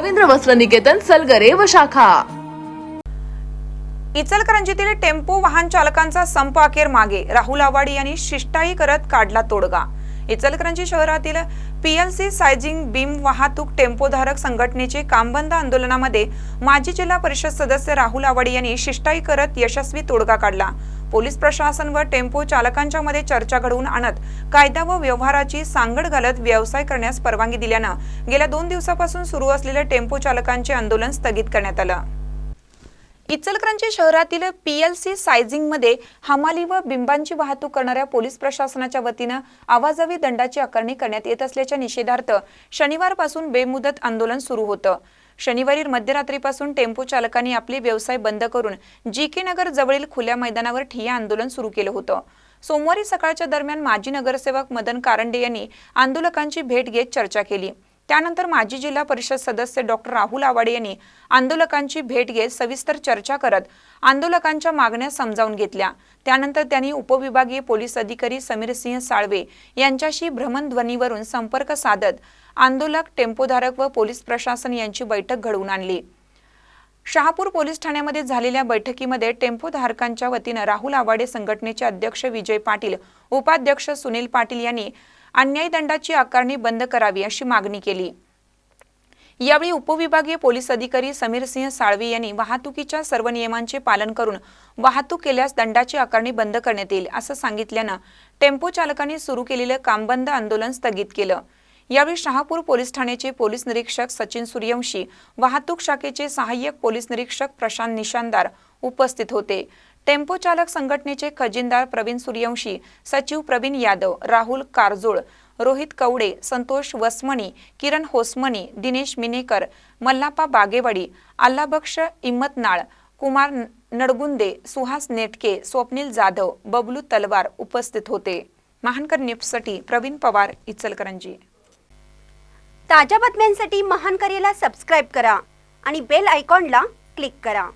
रवींद्र वस्त्र निकेतन सलगरे व शाखा. इचलकरंजीतील टेम्पो वाहन चालकांचा संप अखेर मागे. राहुल आवाडी यांनी शिष्टाई करत काढला तोडगा. इचलकरंजी शहरातील पीएलसी सायजिंग बीम वाहतूक टेम्पोधारक संघटनेचे कामबंद आंदोलनामध्ये माजी जिल्हा परिषद सदस्य राहुल आवाडी यांनी शिष्टाई करत यशस्वी तोडगा काढला. पोलीस प्रशासन व टेम्पो चालकांच्या मध्ये चर्चा घडवून आणत कायदा व व्यवहाराची सांगड घालत व्यवसाय करण्यास परवानगी दिल्यानं गेल्या दोन दिवसापासून सुरू असलेल्या टेम्पो चालकांचे आंदोलन स्थगित करण्यात आलं. इचलकरंजी शहरातील पी एल सी सायझिंगमध्ये हमाली व बिंबांची वाहतूक करणाऱ्या पोलीस प्रशासनाच्या वतीनं आवाजावी दंडाची आकारणी करण्यात येत असल्याच्या निषेधार्थ शनिवारपासून बेमुदत आंदोलन सुरू होतं. शनिवारी मध्यरात्रीपासून टेम्पो चालकांनी आपले व्यवसाय बंद करून जी के नगर जवळील खुल्या मैदानावर ठिय्या आंदोलन सुरू केलं होतं. सोमवारी सकाळच्या दरम्यान माजी नगरसेवक मदन कारंडे यांनी आंदोलकांची भेट घेत चर्चा केली. त्यानंतर माजी जिल्हा परिषद सदस्य डॉक्टर राहुल आवाडे यांनी आंदोलकांची भेट घेत सविस्तर चर्चा करत आंदोलकांच्या मागण्या समजावून घेतल्या. त्यानंतर त्यांनी उपविभागीय पोलीस अधिकारी समीर सिंह साळवे यांच्याशी भ्रमणध्वनीवरून संपर्क साधत आंदोलक टेम्पोधारक व पोलीस प्रशासन यांची बैठक घडवून आणली. शहापूर पोलीस ठाण्यामध्ये झालेल्या बैठकीमध्ये टेम्पोधारकांच्या वतीनं राहुल आवाडे संघटनेचे अध्यक्ष विजय पाटील उपाध्यक्ष सुनील पाटील यांनी अन्यायी दंडाची आकारणी बंद करावी अशी मागणी केली. यावेळी उपविभागीय पोलीस अधिकारी समीर सिंह साळवे यांनी वाहतुकीच्या सर्व नियमांचे पालन करून वाहतूक केल्यास दंडाची आकारणी बंद करण्यात येईल असं सांगितल्यानं टेम्पो चालकांनी सुरू केलेलं कामबंद आंदोलन स्थगित केलं. यावेळी शहापूर पोलीस ठाण्याचे पोलीस निरीक्षक सचिन सूर्यवंशी वाहतूक शाखेचे सहाय्यक पोलीस निरीक्षक प्रशांत निशानदार उपस्थित होते. टेम्पो चालक संघटनेचे खजिनदार प्रवीण सूर्यवंशी सचिव प्रवीण यादव राहुल कारजोळ रोहित कवडे संतोष वसमणी किरण होसमणी दिनेश मिनेकर मल्लापा बागेवाडी अल्लाबक्ष इम्मतनाळ कुमार नडगुंदे सुहास नेटके स्वप्नील जाधव बबलू तलवार उपस्थित होते. महानकर न्यूजसाठी प्रवीण पवार इचलकरंजी. ताज्या बातम्यांसाठी महानकरेला सबस्क्राईब करा आणि बेल आयकॉनला क्लिक करा.